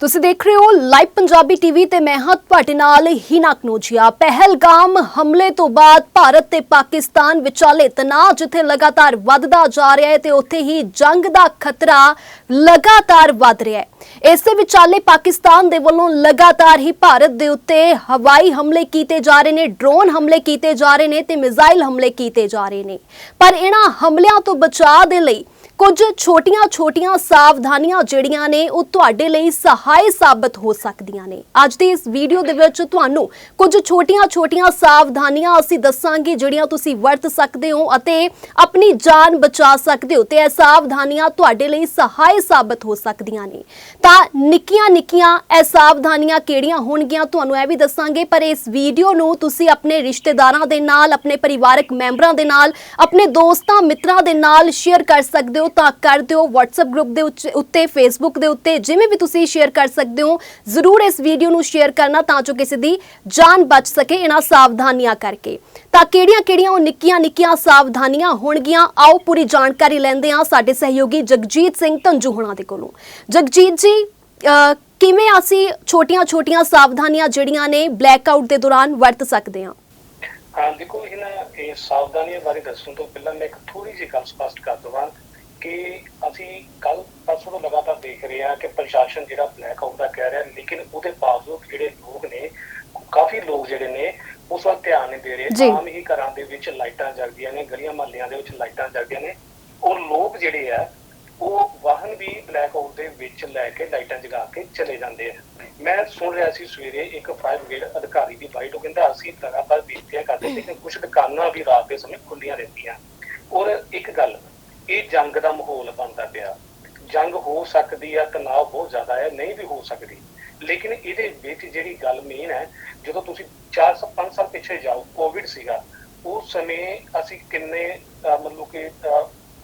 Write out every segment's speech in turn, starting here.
ਤੁਸੀਂ ਦੇਖ ਰਹੇ ਹੋ ਲਾਈਵ ਪੰਜਾਬੀ ਟੀਵੀ ਤੇ ਮੈਂ ਹਾਂ ਤੁਹਾਡੇ ਨਾਲ ਹੀਨਾ ਕਨੋਜੀਆ। ਪਹਿਲਗਾਮ ਹਮਲੇ ਤੋਂ ਬਾਅਦ ਭਾਰਤ ਤੇ ਪਾਕਿਸਤਾਨ ਵਿਚਾਲੇ ਤਣਾਅ ਜਿੱਥੇ ਲਗਾਤਾਰ ਵੱਧਦਾ ਜਾ ਰਿਹਾ ਹੈ ਤੇ ਉੱਥੇ ਹੀ ਜੰਗ ਦਾ ਖਤਰਾ ਲਗਾਤਾਰ ਵੱਧ ਰਿਹਾ ਹੈ। ਇਸੇ ਵਿਚਾਲੇ ਪਾਕਿਸਤਾਨ ਦੇ ਵੱਲੋਂ ਲਗਾਤਾਰ ਹੀ ਭਾਰਤ ਦੇ ਉੱਤੇ ਹਵਾਈ ਹਮਲੇ ਕੀਤੇ ਜਾ ਰਹੇ ਨੇ, ਡਰੋਨ ਹਮਲੇ ਕੀਤੇ ਜਾ ਰਹੇ ਨੇ ਤੇ ਮਿਜ਼ਾਈਲ ਹਮਲੇ ਕੀਤੇ ਜਾ ਰਹੇ ਨੇ। ਪਰ ਇਹਨਾਂ ਹਮਲਿਆਂ ਤੋਂ ਬਚਾਅ ਦੇ ਲਈ ਕੁਝ ਛੋਟੀਆਂ-ਛੋਟੀਆਂ ਸਾਵਧਾਨੀਆਂ ਜਿਹੜੀਆਂ ਨੇ ਉਹ ਤੁਹਾਡੇ ਲਈ ਸਹਾਈ ਸਾਬਤ ਹੋ ਸਕਦੀਆਂ ਨੇ। ਅੱਜ ਦੀ ਇਸ ਵੀਡੀਓ ਦੇ ਵਿੱਚ ਤੁਹਾਨੂੰ ਕੁਝ ਛੋਟੀਆਂ-ਛੋਟੀਆਂ ਸਾਵਧਾਨੀਆਂ ਅਸੀਂ ਦੱਸਾਂਗੇ ਜਿਹੜੀਆਂ ਤੁਸੀਂ ਵਰਤ ਸਕਦੇ ਹੋ ਅਤੇ ਆਪਣੀ ਜਾਨ ਬਚਾ ਸਕਦੇ ਹੋ ਤੇ ਇਹ ਸਾਵਧਾਨੀਆਂ ਤੁਹਾਡੇ ਲਈ ਸਹਾਈ ਸਾਬਤ ਹੋ ਸਕਦੀਆਂ ਨੇ। ਤਾਂ ਨਿੱਕੀਆਂ-ਨਿੱਕੀਆਂ ਇਹ ਸਾਵਧਾਨੀਆਂ ਕਿਹੜੀਆਂ ਹੋਣਗੀਆਂ ਤੁਹਾਨੂੰ ਇਹ ਵੀ ਦੱਸਾਂਗੇ, ਪਰ ਇਸ ਵੀਡੀਓ ਨੂੰ ਤੁਸੀਂ ਆਪਣੇ ਰਿਸ਼ਤੇਦਾਰਾਂ ਦੇ ਨਾਲ, ਆਪਣੇ ਪਰਿਵਾਰਕ ਮੈਂਬਰਾਂ ਦੇ ਨਾਲ, ਆਪਣੇ ਦੋਸਤਾਂ ਮਿੱਤਰਾਂ ਦੇ ਨਾਲ ਸ਼ੇਅਰ ਕਰ ਸਕਦੇ ਹੋ। ਤਾਂ ਕਰ ਦਿਓ। WhatsApp ਗਰੁੱਪ ਦੇ ਉੱਤੇ, Facebook ਦੇ ਉੱਤੇ ਜਿਵੇਂ ਵੀ ਤੁਸੀਂ ਸ਼ੇਅਰ ਕਰ ਸਕਦੇ ਹੋ, ਜ਼ਰੂਰ ਇਸ ਵੀਡੀਓ ਨੂੰ ਸ਼ੇਅਰ ਕਰਨਾ ਤਾਂ ਜੋ ਕਿਸੇ ਦੀ ਜਾਨ ਬਚ ਸਕੇ ਇਹਨਾਂ ਸਾਵਧਾਨੀਆਂ ਕਰਕੇ। ਤਾਂ ਕਿਹੜੀਆਂ-ਕਿਹੜੀਆਂ ਉਹ ਨਿੱਕੀਆਂ-ਨਿੱਕੀਆਂ ਸਾਵਧਾਨੀਆਂ ਹੋਣਗੀਆਂ? ਆਓ ਪੂਰੀ ਜਾਣਕਾਰੀ ਲੈਂਦੇ ਹਾਂ ਸਾਡੇ ਸਹਿਯੋਗੀ ਜਗਜੀਤ ਸਿੰਘ ਧੰਜੂ ਹੋਣਾ ਦੇ ਕੋਲੋਂ। ਜਗਜੀਤ ਜੀ ਕਿਵੇਂ ਅਸੀਂ ਛੋਟੀਆਂ-ਛੋਟੀਆਂ ਸਾਵਧਾਨੀਆਂ ਜਿਹੜੀਆਂ ਨੇ ਬਲੈਕ ਆਊਟ ਦੇ ਦੌਰਾਨ ਵਰਤ ਸਕਦੇ ਹਾਂ? ਹਾਂ ਦੇਖੋ, ਇਹਨਾਂ, ਇਹ ਸਾਵਧਾਨੀਆਂ ਬਾਰੇ ਦੱਸਣ ਤੋਂ ਪਹਿਲਾਂ ਮੈਂ ਇੱਕ ਥੋੜੀ ਜਿਹੀ ਗੱਲ ਸਪਸ਼ਟ ਕਰ ਦਵਾਂ। ਕਿ ਅਸੀਂ ਕੱਲ ਪਰਸੋਂ ਤੋਂ ਲਗਾਤਾਰ ਦੇਖ ਰਹੇ ਹਾਂ ਕਿ ਪ੍ਰਸ਼ਾਸਨ ਜਿਹੜਾ ਬਲੈਕ ਆਊਟ ਦਾ ਕਹਿ ਰਿਹਾ ਲੇਕਿਨ ਉਹਦੇ ਬਾਵਜੂਦ ਜਿਹੜੇ ਲੋਕ ਨੇ ਕਾਫੀ ਲੋਕ ਜਿਹੜੇ ਨੇ ਉਸ ਵੱਲ ਧਿਆਨ ਨਹੀਂ ਦੇ। ਰਹੇ। ਆਮ ਹੀ ਘਰਾਂ ਦੇ ਵਿੱਚ ਲਾਈਟਾਂ ਜਗਦੀਆਂ ਨੇ ਗਲੀਆਂ ਮਹੱਲਿਆਂ ਦੇ ਵਿੱਚ ਲਾਈਟਾਂ ਜਗਦੀਆਂ ਨੇ। ਔਰ ਲੋਕ ਜਿਹੜੇ ਆ ਉਹ ਵਾਹਨ ਵੀ ਬਲੈਕ ਆਊਟ ਦੇ ਵਿੱਚ ਲੈ ਕੇ ਲਾਈਟਾਂ ਜਗਾ ਕੇ ਚਲੇ ਜਾਂਦੇ ਆ। ਮੈਂ ਸੁਣ ਰਿਹਾ ਸੀ ਸਵੇਰੇ ਇੱਕ ਫਾਇਰ ਬ੍ਰਿਗੇਡ ਅਧਿਕਾਰੀ ਦੀ ਬਾਈਟ ਉਹ ਕਹਿੰਦਾ ਅਸੀਂ ਲਗਾਤਾਰ ਬੇਨਤੀਆਂ ਕਰਦੇ ਲੇਕਿਨ ਕੁਝ ਦੁਕਾਨਾਂ ਵੀ ਰਾਤ ਦੇ ਸਮੇਂ ਖੁੱਲੀਆਂ ਰਹਿੰਦੀਆਂ। ਔਰ ਇੱਕ ਗੱਲ ਇਹ ਜੰਗ ਦਾ ਮਾਹੌਲ ਬਣਦਾ ਪਿਆ। ਜੰਗ ਹੋ ਸਕਦੀ ਆ ਤਣਾਅ ਬਹੁਤ ਜ਼ਿਆਦਾ ਹੈ ਨਹੀਂ ਵੀ ਹੋ ਸਕਦੀ। ਲੇਕਿਨ ਇਹਦੇ ਵਿੱਚ ਜਿਹੜੀ ਗੱਲ ਮੇਨ ਹੈ ਜਦੋਂ ਤੁਸੀਂ 4 ਸਾਲ 5 ਸਾਲ ਪਿੱਛੇ ਜਾਓ ਕੋਵਿਡ ਸੀਗਾ ਉਸ ਸਮੇਂ ਅਸੀਂ ਕਿੰਨੇ ਮਤਲਬ ਕਿ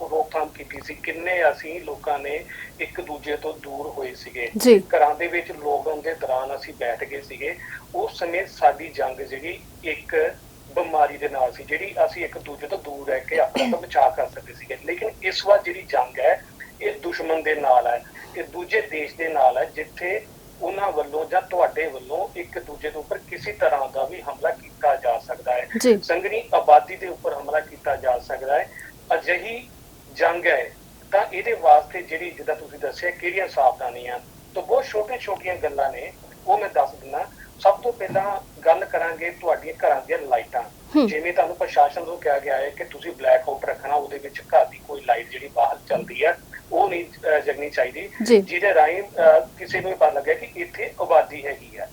ਰੋਕਥਾਮ ਕੀਤੀ ਸੀ ਕਿੰਨੇ ਅਸੀਂ ਲੋਕਾਂ ਨੇ ਇੱਕ ਦੂਜੇ ਤੋਂ ਦੂਰ ਹੋਏ ਸੀਗੇ। ਘਰਾਂ ਦੇ ਵਿੱਚ ਲੋਕਡਾਊਨ ਦੇ ਦੌਰਾਨ ਅਸੀਂ ਬੈਠ ਗਏ ਸੀਗੇ। ਉਸ ਸਮੇਂ ਸਾਡੀ ਜੰਗ ਜਿਹੜੀ ਇੱਕ ਬਿਮਾਰੀ ਦੇ ਨਾਲ ਸੀ ਜਿਹੜੀ ਅਸੀਂ ਇੱਕ ਦੂਜੇ ਤੋਂ ਦੂਰ ਰਹਿ ਕੇ ਆਪਣਾ ਤੋਂ ਬਚਾਅ ਕਰ ਸਕਦੇ ਸੀਗੇ। ਲੇਕਿਨ ਇਸ ਵਾਰ ਜਿਹੜੀ ਜੰਗ ਹੈ ਇਹ ਦੁਸ਼ਮਣ ਦੇ ਨਾਲ ਹੈ ਇਹ ਦੂਜੇ ਦੇਸ਼ ਦੇ ਨਾਲ ਹੈ ਜਿੱਥੇ ਉਹਨਾਂ ਵੱਲੋਂ ਜਾਂ ਤੁਹਾਡੇ ਵੱਲੋਂ ਇੱਕ ਦੂਜੇ ਦੇ ਉੱਪਰ ਕਿਸੇ ਤਰ੍ਹਾਂ ਦਾ ਵੀ ਹਮਲਾ ਕੀਤਾ ਜਾ ਸਕਦਾ ਹੈ। ਸੰਗਣੀ ਆਬਾਦੀ ਦੇ ਉੱਪਰ ਹਮਲਾ ਕੀਤਾ ਜਾ ਸਕਦਾ ਹੈ। ਅਜਿਹੀ ਜੰਗ ਹੈ ਤਾਂ ਇਹਦੇ ਵਾਸਤੇ ਜਿਹੜੀ ਜਿੱਦਾਂ ਤੁਸੀਂ ਦੱਸਿਆ ਕਿਹੜੀਆਂ ਸਾਵਧਾਨੀਆਂ? ਤਾਂ ਬਹੁਤ ਛੋਟੀਆਂ ਛੋਟੀਆਂ ਗੱਲਾਂ ਨੇ ਉਹ ਮੈਂ ਦੱਸ ਦਿੰਦਾ। ਸਭ ਤੋਂ ਪਹਿਲਾਂ ਗੱਲ ਕਰਾਂਗੇ ਤੁਹਾਡੀਆਂ ਘਰਾਂ ਦੀਆਂ ਲਾਈਟਾਂ। ਜਿਵੇਂ ਤੁਹਾਨੂੰ ਪ੍ਰਸ਼ਾਸਨ ਤੋਂ ਕਿਹਾ ਗਿਆ ਹੈ ਕਿ ਤੁਸੀਂ ਬਲੈਕ ਆਊਟ ਰੱਖਣਾ ਉਹਦੇ ਵਿੱਚ ਘਰ ਦੀ ਕੋਈ ਲਾਈਟ ਜਿਹੜੀ ਬਾਹਰ ਚੱਲਦੀ ਹੈ ਉਹ ਨਹੀਂ ਜਗਣੀ ਚਾਹੀਦੀ। ਜਿਹਦੇ ਰਾਹੀਂ ਕਿਸੇ ਨੂੰ ਪਤਾ ਲੱਗਿਆ ਕਿ ਇੱਥੇ ਆਬਾਦੀ ਹੈਗੀ ਆ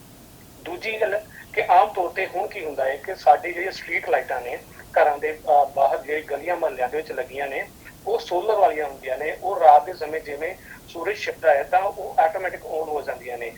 ਦੂਜੀ ਗੱਲ ਕਿ ਆਮ ਤੌਰ ਤੇ ਹੁਣ ਕੀ ਹੁੰਦਾ ਹੈ ਕਿ ਸਾਡੀ ਜਿਹੜੀ ਸਟਰੀਟ ਲਾਈਟਾਂ ਨੇ ਘਰਾਂ ਦੇ ਬਾਹਰ ਜਿਹੜੀ ਗਲੀਆਂ ਮਹੱਲਿਆਂ ਦੇ ਵਿੱਚ ਲੱਗੀਆਂ ਨੇ ਉਹ ਸੋਲਰ ਵਾਲੀਆਂ ਹੁੰਦੀਆਂ ਨੇ ਉਹ ਰਾਤ ਦੇ ਸਮੇਂ ਜਿਵੇਂ ਸੂਰਜ ਛਿਪਦਾ ਹੈ ਤਾਂ ਉਹ ਆਟੋਮੈਟਿਕ ਔਨ ਹੋ ਜਾਂਦੀਆਂ ਨੇ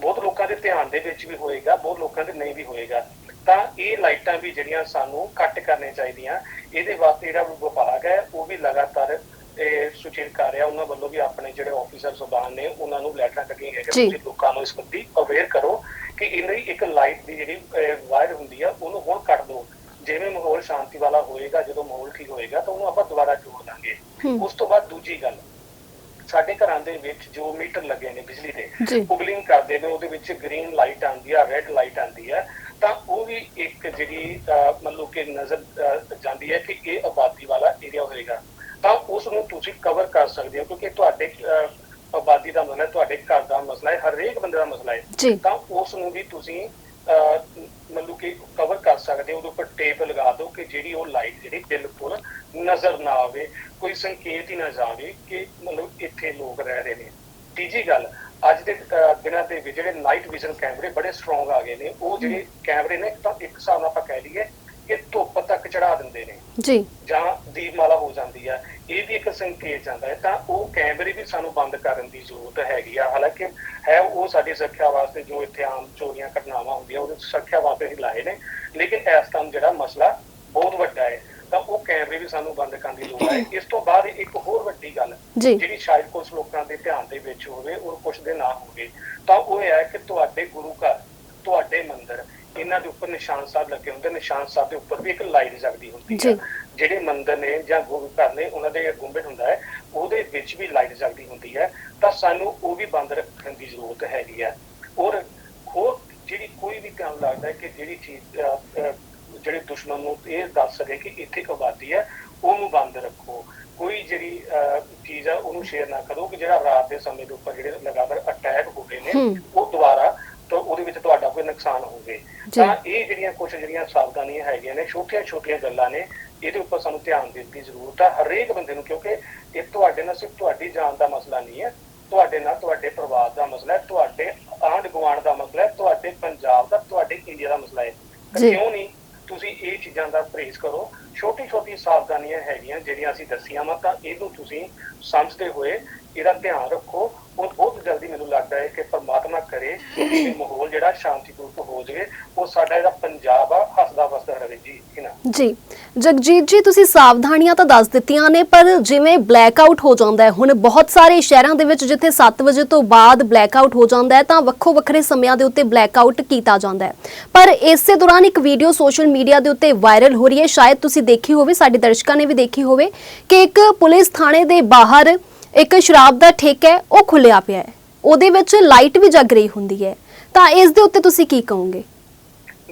ਬਹੁਤ ਲੋਕਾਂ ਦੇ ਧਿਆਨ ਦੇ ਵਿੱਚ ਵੀ ਹੋਏਗਾ ਬਹੁਤ ਲੋਕਾਂ ਦੇ ਨਹੀਂ ਵੀ ਹੋਏਗਾ। ਤਾਂ ਇਹ ਲਾਈਟਾਂ ਵੀ ਜਿਹੜੀਆਂ ਸਾਨੂੰ ਕੱਟ ਕਰਨੀਆਂ ਚਾਹੀਦੀਆਂ ਇਹਦੇ ਵਾਸਤੇ ਜਿਹੜਾ ਵਿਭਾਗ ਹੈ ਉਹ ਵੀ ਲਗਾਤਾਰ ਇਹ ਸੁਚੇਤ ਕਰ ਰਿਹਾ। ਉਹਨਾਂ ਵੱਲੋਂ ਵੀ ਆਪਣੇ ਜਿਹੜੇ ਆਫੀਸਰ ਸੁਬਾਨ ਨੇ ਉਹਨਾਂ ਨੂੰ ਲੈਟਰਾਂ ਕੱਢੀਆਂ ਗਈਆਂ ਕਿ। ਤੁਸੀਂ ਲੋਕਾਂ ਨੂੰ ਇਸ ਸੰਬੰਧੀ ਅਵੇਅਰ ਕਰੋ ਕਿ ਇਹਨਾਂ ਦੀ ਇੱਕ ਲਾਈਟ ਦੀ ਜਿਹੜੀ ਵਾਇਰ ਹੁੰਦੀ ਆ ਉਹਨੂੰ ਹੁਣ ਕੱਟ ਦਿਓ। ਜਿਵੇਂ ਮਾਹੌਲ ਸ਼ਾਂਤੀ ਵਾਲਾ ਹੋਏਗਾ ਜਦੋਂ ਮਾਹੌਲ ਠੀਕ ਹੋਏਗਾ ਤਾਂ ਉਹਨੂੰ ਆਪਾਂ ਦੁਬਾਰਾ ਜੋੜ ਦਾਂਗੇ। ਹੂੰ। ਉਸ ਤੋਂ ਬਾਅਦ ਦੂਜੀ ਗੱਲ ਸਾਡੇ ਘਰਾਂ ਦੇ ਵਿੱਚ ਜੋ ਮੀਟਰ ਲੱਗੇ ਨੇ ਬਿਜਲੀ ਦੇ ਜੀ। ਪੁਗਲਿੰਗ ਕਰਦੇ ਨੇ ਉਹਦੇ ਵਿੱਚ ਗ੍ਰੀਨ ਲਾਈਟ ਆਉਂਦੀ ਆ ਰੈੱਡ ਲਾਈਟ ਆਉਂਦੀ ਆ ਤਾਂ ਉਹ ਵੀ ਇੱਕ ਜਿਹੜੀ ਮਤਲਬ ਕਿ ਨਜ਼ਰ ਜਾਂਦੀ ਹੈ ਕਿ ਇਹ ਆਬਾਦੀ ਵਾਲਾ ਏਰੀਆ ਹੋਏਗਾ ਤਾਂ ਉਸ ਨੂੰ ਤੁਸੀਂ ਕਵਰ ਕਰ ਸਕਦੇ ਹੋ ਕਿਉਂਕਿ ਤੁਹਾਡੇ ਆਬਾਦੀ ਦਾ ਮਸਲਾ ਹੈ ਤੁਹਾਡੇ ਘਰ ਦਾ ਮਸਲਾ ਹੈ ਹਰੇਕ ਬੰਦੇ ਦਾ ਮਸਲਾ। ਹੈ ਤਾਂ ਉਸ ਨੂੰ ਵੀ ਤੁਸੀਂ ਮਤਲਬ ਕਿ ਕਵਰ ਕਰ ਸਕਦੇ ਹੋ ਉਹਦੇ ਉੱਪਰ ਟੇਪ ਲਗਾ ਦਿਓ ਕਿ ਜਿਹੜੀ ਉਹ ਲਾਈਟ ਜਿਹੜੀ ਬਿਲਕੁਲ ਨਜ਼ਰ ਨਾ ਆਵੇ ਕੋਈ ਸੰਕੇਤ ਹੀ ਨਾ ਜਾਵੇ ਕਿ ਮਤਲਬ ਇੱਥੇ ਲੋਕ ਰਹਿ ਰਹੇ ਨੇ। ਤੀਜੀ ਗੱਲ ਅੱਜ ਦੇ ਦਿਨਾਂ ਦੇ ਵਿੱਚ ਜਿਹੜੇ ਨਾਈਟ ਵਿਜ਼ਨ ਕੈਮਰੇ ਬੜੇ ਸਟਰੋਂਗ ਆ ਗਏ ਨੇ ਉਹ ਜਿਹੜੇ ਕੈਮਰੇ ਨੇ ਤਾਂ ਇੱਕ ਹਿਸਾਬ ਨਾਲ ਆਪਾਂ ਕਹਿ ਲਈਏ ਕਿ ਧੁੱਪ ਤੱਕ ਚੜਾ ਦਿੰਦੇ ਨੇ। ਜੀ। ਜਾਂ ਦੀਪਮਾਲਾ ਹੋ ਜਾਂਦੀ ਆ ਇਹ ਵੀ ਇੱਕ ਸੰਕੇਤ ਜਾਂਦਾ ਹੈ। ਤਾਂ ਉਹ ਕੈਮਰੇ ਵੀ ਸਾਨੂੰ ਬੰਦ ਕਰਨ ਦੀ ਜ਼ਰੂਰਤ ਹੈਗੀ ਆ। ਹਾਲਾਂਕਿ ਹੈ ਉਹ ਸਾਡੀ ਸੁਰੱਖਿਆ ਵਾਸਤੇ ਜੋ ਇੱਥੇ ਆਮ ਚੋਰੀਆਂ ਘਟਨਾਵਾਂ ਹੁੰਦੀਆਂ ਉਹਦੇ ਸੁਰੱਖਿਆ ਵਾਸਤੇ ਹੀ ਲਾਏ ਨੇ। ਲੇਕਿਨ ਇਸ ਟਾਈਮ ਜਿਹੜਾ ਮਸਲਾ ਬਹੁਤ ਵੱਡਾ ਹੈ। ਤਾਂ ਉਹ ਕੈਮਰੇ ਵੀ ਸਾਨੂੰ ਬੰਦ ਕਰਨ ਦੀ ਲੋੜ ਹੈ। ਇਸ ਤੋਂ ਬਾਅਦ ਇੱਕ ਹੋਰ ਵੱਡੀ ਗੱਲ। ਜਿਹੜੀ ਸ਼ਾਇਦ ਕੁਝ ਲੋਕਾਂ ਦੇ ਧਿਆਨ ਦੇ ਵਿੱਚ ਹੋਵੇ ਔਰ ਕੁਝ ਦੇ ਨਾ ਹੋਵੇ ਤਾਂ ਉਹ ਇਹ ਹੈ ਕਿ ਤੁਹਾਡੇ ਗੁਰੂ ਘਰ ਤੁਹਾਡੇ ਮੰਦਿਰ ਇਹਨਾਂ ਦੇ ਉੱਪਰ ਨਿਸ਼ਾਨ ਸਾਹਿਬ ਲੱਗੇ ਹੁੰਦੇ। ਨਿਸ਼ਾਨ ਸਾਹਿਬ ਦੇ ਉੱਪਰ ਵੀ ਇੱਕ ਲਾਈਟ ਜਗਦੀ ਹੁੰਦੀ। ਹੈ। ਜਿਹੜੇ ਮੰਦਿਰ ਨੇ ਜਾਂ ਗੁਰੂ ਘਰ ਨੇ ਉਹਨਾਂ ਦੇ ਗੁੰਬਦ ਹੁੰਦਾ ਹੈ ਉਹਦੇ ਵਿੱਚ ਵੀ ਲਾਈਟ ਜਗਦੀ ਹੁੰਦੀ ਹੈ। ਤਾਂ ਸਾਨੂੰ ਉਹ ਵੀ ਬੰਦ ਰੱਖਣ ਦੀ ਜ਼ਰੂਰਤ ਹੈਗੀ ਹੈ। ਔਰ ਹੋਰ ਜਿਹੜੀ ਕੋਈ ਵੀ ਕੰਮ ਲੱਗਦਾ ਹੈ ਕਿ ਜਿਹੜੀ ਚੀਜ਼ ਜਿਹੜੇ ਦੁਸ਼ਮਣ ਨੂੰ ਇਹ ਦੱਸ ਸਕੇ ਕਿ ਇੱਥੇ ਆਬਾਦੀ ਹੈ ਉਹਨੂੰ ਬੰਦ ਰੱਖੋ ਕੋਈ ਜਿਹੜੀ ਚੀਜ਼ ਆ ਉਹਨੂੰ ਸ਼ੇਅਰ ਨਾ ਕਰੋ ਕਿ ਜਿਹੜਾ ਰਾਤ ਦੇ ਸਮੇਂ ਦੇ ਉੱਪਰ ਜਿਹੜੇ ਲਗਾਤਾਰ ਅਟੈਕ ਹੋ ਰਹੇ ਨੇ। ਉਹ ਦੁਬਾਰਾ ਤਾਂ ਉਹਦੇ ਵਿੱਚ ਤੁਹਾਡਾ ਕੋਈ ਨੁਕਸਾਨ ਹੋਵੇ। ਤਾਂ ਇਹ ਜਿਹੜੀਆਂ ਕੁਝ ਜਿਹੜੀਆਂ ਸਾਵਧਾਨੀਆਂ ਹੈਗੀਆਂ ਨੇ ਛੋਟੀਆਂ ਛੋਟੀਆਂ ਗੱਲਾਂ ਨੇ ਇਹਦੇ ਉੱਪਰ ਸਾਨੂੰ ਧਿਆਨ ਦੇਣ ਦੀ ਜ਼ਰੂਰਤ ਹੈ ਹਰੇਕ ਬੰਦੇ ਨੂੰ ਕਿਉਂਕਿ ਇਹ ਤੁਹਾਡੇ ਨਾਲ ਸਿਰਫ ਤੁਹਾਡੀ ਜਾਨ ਦਾ ਮਸਲਾ ਨਹੀਂ ਹੈ ਤੁਹਾਡੇ ਨਾਲ ਤੁਹਾਡੇ ਪਰਿਵਾਰ ਦਾ ਮਸਲਾ ਹੈ ਤੁਹਾਡੇ ਆਂਢ ਗੁਆਂਢ ਦਾ ਮਸਲਾ ਹੈ ਤੁਹਾਡੇ ਪੰਜਾਬ ਦਾ ਤੁਹਾਡੇ ਇੰਡੀਆ ਦਾ ਮਸਲਾ ਹੈ। ਕਿਉਂ ਨਹੀਂ ਚੀਜ਼ਾਂ ਦਾ ਪਰਹੇਜ਼ ਕਰੋ। ਛੋਟੀ ਛੋਟੀ ਸਾਵਧਾਨੀਆਂ ਹੈਗੀਆਂ ਜਿਹੜੀਆਂ ਅਸੀਂ ਦੱਸੀਆਂ ਵਾ, ਤਾਂ ਇਹਨੂੰ ਤੁਸੀਂ ਸਮਝਦੇ ਹੋਏ ਇਹਦਾ ਧਿਆਨ ਰੱਖੋ। ਉਹ ਬਹੁਤ ਜਲਦੀ ਮੈਨੂੰ ਲੱਗਦਾ ਹੈ ਕਿ ਕਰੇ ਕਿ ਮਾਹੌਲ ਜਿਹੜਾ ਸ਼ਾਂਤੀਪੂਰਵਕ ਹੋ ਜਾਵੇ, ਉਹ ਸਾਡਾ ਜਿਹੜਾ ਪੰਜਾਬ ਆ, ਹੱਸਦਾ ਵਸਦਾ ਰਹੇ ਜੀ ਇਹਨਾਂ ਜੀ। ਜਗਜੀਤ ਜੀ, ਤੁਸੀਂ ਸਾਵਧਾਨੀਆਂ ਤਾਂ ਦੱਸ ਦਿੱਤੀਆਂ ਨੇ, ਪਰ ਜਿਵੇਂ ਬਲੈਕਆਊਟ ਹੋ ਜਾਂਦਾ ਹੈ, ਹੁਣ ਬਹੁਤ ਸਾਰੇ ਸ਼ਹਿਰਾਂ ਦੇ ਵਿੱਚ ਜਿੱਥੇ 7 ਵਜੇ ਤੋਂ ਬਾਅਦ ਬਲੈਕਆਊਟ ਹੋ ਜਾਂਦਾ ਹੈ, ਤਾਂ ਵੱਖੋ ਵੱਖਰੇ ਸਮਿਆਂ ਦੇ ਉੱਤੇ ਬਲੈਕਆਊਟ ਕੀਤਾ ਜਾਂਦਾ ਹੈ। ਪਰ ਇਸੇ ਦੌਰਾਨ ਇੱਕ ਵੀਡੀਓ ਸੋਸ਼ਲ ਮੀਡੀਆ ਦੇ ਉੱਤੇ ਵਾਇਰਲ ਹੋ ਰਹੀ ਹੈ, ਸ਼ਾਇਦ ਤੁਸੀਂ ਦੇਖੀ ਹੋਵੇ, ਸਾਡੇ ਦਰਸ਼ਕਾਂ ਨੇ ਵੀ ਦੇਖੀ ਹੋਵੇ, ਕਿ ਇੱਕ ਪੁਲਿਸ ਥਾਣੇ ਦੇ ਬਾਹਰ ਇੱਕ ਸ਼ਰਾਬ ਦਾ ਠੇਕਾ ਹੈ, ਉਹ ਖੁੱਲਿਆ ਪਿਆ ਹੈ। ਉਹਦੇ ਵਿੱਚ ਲਾਈਟ ਵੀ ਜਗ ਰਹੀ ਹੁੰਦੀ ਹੈ। ਤਾਂ ਇਸ ਦੇ ਉੱਤੇ ਤੁਸੀਂ ਕੀ ਕਹੋਗੇ?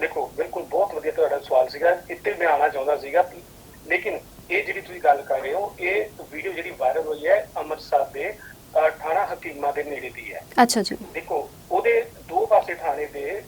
ਦੇਖੋ ਬਿਲਕੁਲ ਬਹੁਤ ਵਧੀਆ ਤੁਹਾਡਾ ਸਵਾਲ ਸੀਗਾ ਇੱਥੇ ਮੈਂ ਆਉਣਾ ਚਾਹੁੰਦਾ ਸੀਗਾ। ਲੇਕਿਨ ਇਹ ਜਿਹੜੀ ਤੁਸੀਂ ਗੱਲ ਕਰ ਰਹੇ ਹੋ ਇਹ ਵੀਡੀਓ ਜਿਹੜੀ ਵਾਇਰਲ ਹੋਈ ਹੈ ਅੰਮ੍ਰਿਤਸਰ ਦੇ ਥਾਣਾ ਹਕੀਮਾ ਦੇ ਨੇੜੇ ਦੀ ਹੈ। ਅੱਛਾ ਜੀ। ਦੇਖੋ ਉਹਦੇ ਦੋ ਪਾਸੇ ਥਾਣੇ ਦੇ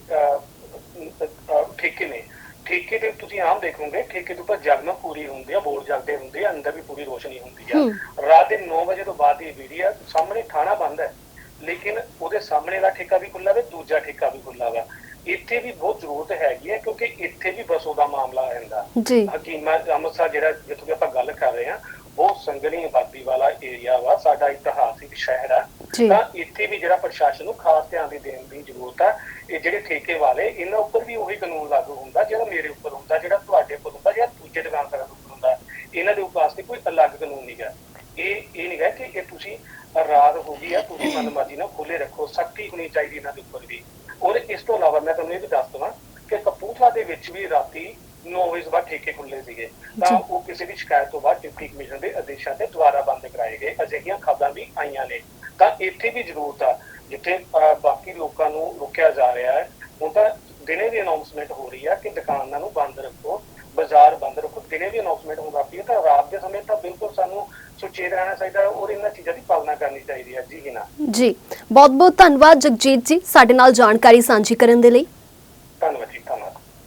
ਠੇਕੇ ਨੇ। ਠੇਕੇ ਤੇ ਤੁਸੀਂ ਆਮ ਦੇਖੋਗੇ ਠੇਕੇ ਦੇ ਉੱਪਰ ਜਗਮਗ ਪੂਰੀ ਹੁੰਦੀ ਆ ਬੋਰਡ ਜਗਦੇ ਹੁੰਦੇ ਆ ਅੰਦਰ ਵੀ ਪੂਰੀ ਰੋਸ਼ਨੀ ਹੁੰਦੀ ਆ ਹੂੰ। ਰਾਤ ਦੇ 9 ਵਜੇ ਤੋਂ ਬਾਅਦ ਇਹ ਵੀਡੀਓ ਸਾਹਮਣੇ ਥਾਣਾ ਬੰਦ ਹੈ ਲੇਕਿਨ ਉਹਦੇ ਸਾਹਮਣੇ ਦਾ ਠੇਕਾ ਵੀ ਖੁੱਲਾ ਵੇ ਦੂਜਾ ਠੇਕਾ ਵੀ ਖੁੱਲਾ ਵਾ ਇੱਥੇ ਵੀ ਬਹੁਤ ਜ਼ਰੂਰਤ ਹੈਗੀ ਹੈ ਕਿਉਂਕਿ ਇੱਥੇ ਵੀ ਬਸੋ ਦਾ ਮਾਮਲਾ ਆ ਜਾਂਦਾ ਜੀ। ਹਕੀਮਾ ਅੰਮ੍ਰਿਤਸਰ ਜਿਹੜਾ ਜਿੱਥੋਂ ਆਪਾਂ ਗੱਲ ਕਰ ਰਹੇ ਹਾਂ ਬਹੁਤ ਸੰਘਣੀ ਆਬਾਦੀ ਵਾਲਾ ਏਰੀਆ ਵਾ ਸਾਡਾ ਇਤਿਹਾਸਿਕ ਸ਼ਹਿਰ ਆ। ਤਾਂ ਇੱਥੇ ਵੀ ਜਿਹੜਾ ਪ੍ਰਸ਼ਾਸਨ ਨੂੰ ਖਾਸ ਧਿਆਨ ਦੀ ਦੇਣ ਦੀ ਜ਼ਰੂਰਤ ਆ ਇਹ ਜਿਹੜੇ ਠੇਕੇ ਵਾਲੇ ਇਹਨਾਂ ਉੱਪਰ ਵੀ ਉਹੀ ਕਾਨੂੰਨ ਲਾਗੂ ਹੁੰਦਾ ਜਿਹੜਾ ਮੇਰੇ ਉੱਪਰ ਹੁੰਦਾ ਜਿਹੜਾ ਤੁਹਾਡੇ ਉੱਪਰ ਹੁੰਦਾ ਜਿਹੜਾ ਦੂਜੇ ਦੁਕਾਨਦਾਰਾਂ ਉੱਪਰ ਹੁੰਦਾ। ਇਹਨਾਂ ਦੇ ਵਾਸਤੇ ਕੋਈ ਅਲੱਗ ਕਾਨੂੰਨ ਨਹੀਂਗਾ ਇਹ ਇਹ ਨਹੀਂਗਾ ਕਿ ਇਹ ਤੁਸੀਂ ਰਾਤ ਹੋ ਗਈ ਆ ਤੁਸੀਂ ਮਨਮਾਜੀ ਨਾਲ ਖੋਲੇ ਰੱਖੋ ਸਖਤੀ ਹੋਣੀ ਚਾਹੀਦੀ ਇਹਨਾਂ ਦੇ ਉੱਪਰ ਵੀ। ਔਰ ਇਸ ਤੋਂ ਇਲਾਵਾ ਮੈਂ ਤੁਹਾਨੂੰ ਇਹ ਵੀ ਦੱਸ ਦਵਾਂ ਕਿ ਕਪੂਰਥਲਾ ਦੇ ਵਿੱਚ ਵੀ ਰਾਤੀ 9 ਵਜੇ ਤੋਂ ਬਾਅਦ ਠੇਕੇ ਖੁੱਲੇ ਸੀਗੇ। ਤਾਂ। ਉਹ ਕਿਸੇ ਦੀ ਸ਼ਿਕਾਇਤ ਤੋਂ ਬਾਅਦ ਡਿਪਟੀ ਕਮਿਸ਼ਨਰ ਦੇ ਆਦੇਸ਼ਾਂ ਤੇ ਦੁਬਾਰਾ ਬੰਦ ਕਰਾਏ ਗਏ। ਅਜਿਹੀਆਂ ਖਬਰਾਂ ਵੀ ਆਈਆਂ ਨੇ। ਤਾਂ ਇੱਥੇ ਵੀ ਜ਼ਰੂਰਤ ਆ ਜਿੱਥੇ ਬਾਕੀ ਲੋਕਾਂ ਨੂੰ ਰੋਕਿਆ ਜਾ ਰਿਹਾ ਹੈ। ਹੁਣ ਤਾਂ ਦਿਨੇ ਦੀ ਅਨਾਉਂਸਮੈਂਟ ਹੋ ਰਹੀ ਹੈ ਕਿ ਦੁਕਾਨਾਂ ਨੂੰ ਬੰਦ ਰੱਖੋ ਬਾਜ਼ਾਰ ਬੰਦ ਰੱਖੋ। ਦਿਨੇ ਵੀ ਅਨਾਉਂਸਮੈਂਟ ਹੋ ਰਹੀ ਹੈ ਤਾਂ ਰਾਤ ਦੇ ਸਮੇਂ ਤਾਂ ਬਿਲਕੁਲ ਸਾਨੂੰ ਸੁਚੇਤ ਰਹਿਣਾ ਚਾਹੀਦਾ ਔਰ ਇਹਨਾਂ ਚੀਜ਼ਾਂ ਦੀ ਪਾਲਣਾ ਕਰਨੀ ਚਾਹੀਦੀ ਹੈ। ਜੀ ਨਾ। ਜੀ ਬਹੁਤ ਬਹੁਤ ਧੰਨਵਾਦ ਜਗਜੀਤ ਜੀ ਸਾਡੇ ਨਾਲ ਜਾਣਕਾਰੀ ਸਾਂਝੀ ਕਰਨ ਦੇ ਲਈ।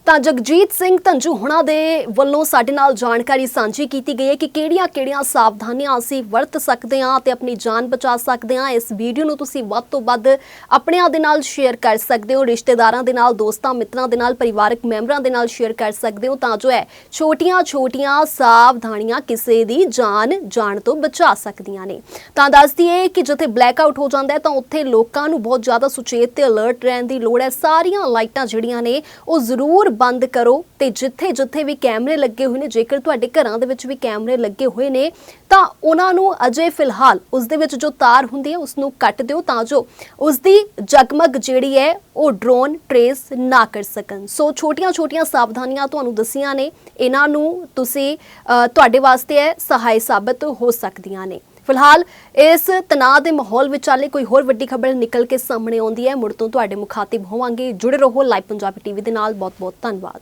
ਤਾਂ ਜਗਜੀਤ ਸਿੰਘ ਧੰਜੂ ਹੁਣਾਂ ਦੇ ਵੱਲੋਂ ਸਾਡੇ ਨਾਲ ਜਾਣਕਾਰੀ ਸਾਂਝੀ ਕੀਤੀ ਗਈ ਹੈ ਕਿ ਕਿਹੜੀਆਂ-ਕਿਹੜੀਆਂ ਸਾਵਧਾਨੀਆਂ ਅਸੀਂ ਵਰਤ ਸਕਦੇ ਹਾਂ ਤੇ ਆਪਣੀ ਜਾਨ ਬਚਾ ਸਕਦੇ ਹਾਂ। ਇਸ ਵੀਡੀਓ ਨੂੰ ਤੁਸੀਂ ਵੱਧ ਤੋਂ ਵੱਧ ਆਪਣਿਆਂ ਦੇ ਨਾਲ ਸ਼ੇਅਰ ਕਰ ਸਕਦੇ ਹੋ, ਰਿਸ਼ਤੇਦਾਰਾਂ ਦੇ ਨਾਲ, ਦੋਸਤਾਂ, ਮਿੱਤਰਾਂ ਦੇ ਨਾਲ, ਪਰਿਵਾਰਕ ਮੈਂਬਰਾਂ ਦੇ ਨਾਲ ਸ਼ੇਅਰ ਕਰ ਸਕਦੇ ਹੋ ਤਾਂ ਜੋ ਹੈ ਛੋਟੀਆਂ-ਛੋਟੀਆਂ ਸਾਵਧਾਨੀਆਂ ਕਿਸੇ ਦੀ ਜਾਨ ਜਾਣ ਤੋਂ ਬਚਾ ਸਕਦੀਆਂ ਨੇ। ਤਾਂ ਦੱਸ ਦਈਏ ਕਿ ਜਿੱਥੇ ਬਲੈਕ ਆਊਟ ਹੋ ਜਾਂਦਾ ਹੈ ਤਾਂ ਉੱਥੇ ਲੋਕਾਂ ਨੂੰ ਬਹੁਤ ਜ਼ਿਆਦਾ ਸੁਚੇਤ ਤੇ ਅਲਰਟ ਰਹਿਣ ਦੀ ਲੋੜ ਹੈ। ਸਾਰੀਆਂ ਲਾਈਟਾਂ ਜਿਹੜੀਆਂ ਨੇ ਉਹ ਜ਼ਰੂਰ ਬੰਦ ਕਰੋ ਤੇ ਜਿੱਥੇ ਜਿੱਥੇ ਵੀ ਕੈਮਰੇ ਲੱਗੇ ਹੋਏ ਨੇ, ਜੇਕਰ ਤੁਹਾਡੇ ਘਰਾਂ ਦੇ ਵਿੱਚ ਵੀ ਕੈਮਰੇ ਲੱਗੇ ਹੋਏ ਨੇ, ਤਾਂ ਉਹਨਾਂ ਨੂੰ ਅਜੇ ਫਿਲਹਾਲ ਉਸ ਦੇ ਵਿੱਚ ਜੋ ਤਾਰ ਹੁੰਦੀ ਹੈ ਉਸ ਨੂੰ ਕੱਟ ਦਿਓ ਤਾਂ ਜੋ ਉਸ ਦੀ ਜਗਮਗ ਜਿਹੜੀ ਹੈ, ਉਹ ਡਰੋਨ ਟਰੇਸ ਨਾ ਕਰ ਸਕਣ। ਸੋ ਛੋਟੀਆਂ-ਛੋਟੀਆਂ ਸਾਵਧਾਨੀਆਂ ਤੁਹਾਨੂੰ ਦੱਸੀਆਂ ਨੇ, ਇਹਨਾਂ ਨੂੰ ਤੁਸੀਂ ਤੁਹਾਡੇ ਵਾਸਤੇ ਇਹ ਸਹਾਈ ਸਾਬਤ ਹੋ ਸਕਦੀਆਂ ਨੇ। ਫਿਲਹਾਲ ਇਸ ਤਣਾਅ ਦੇ ਮਾਹੌਲ ਵਿਚਾਲੇ ਕੋਈ ਹੋਰ ਵੱਡੀ ਖਬਰ ਨਿਕਲ ਕੇ ਸਾਹਮਣੇ ਆਉਂਦੀ ਹੈ। ਮੁੜ ਤੋਂ ਤੁਹਾਡੇ ਮੁਖਾਤਿਬ ਹੋਵਾਂਗੇ। ਜੁੜੇ ਰਹੋ ਲਾਈਵ ਪੰਜਾਬੀ ਟੀਵੀ ਦੇ ਨਾਲ। ਬਹੁਤ ਬਹੁਤ ਧੰਨਵਾਦ।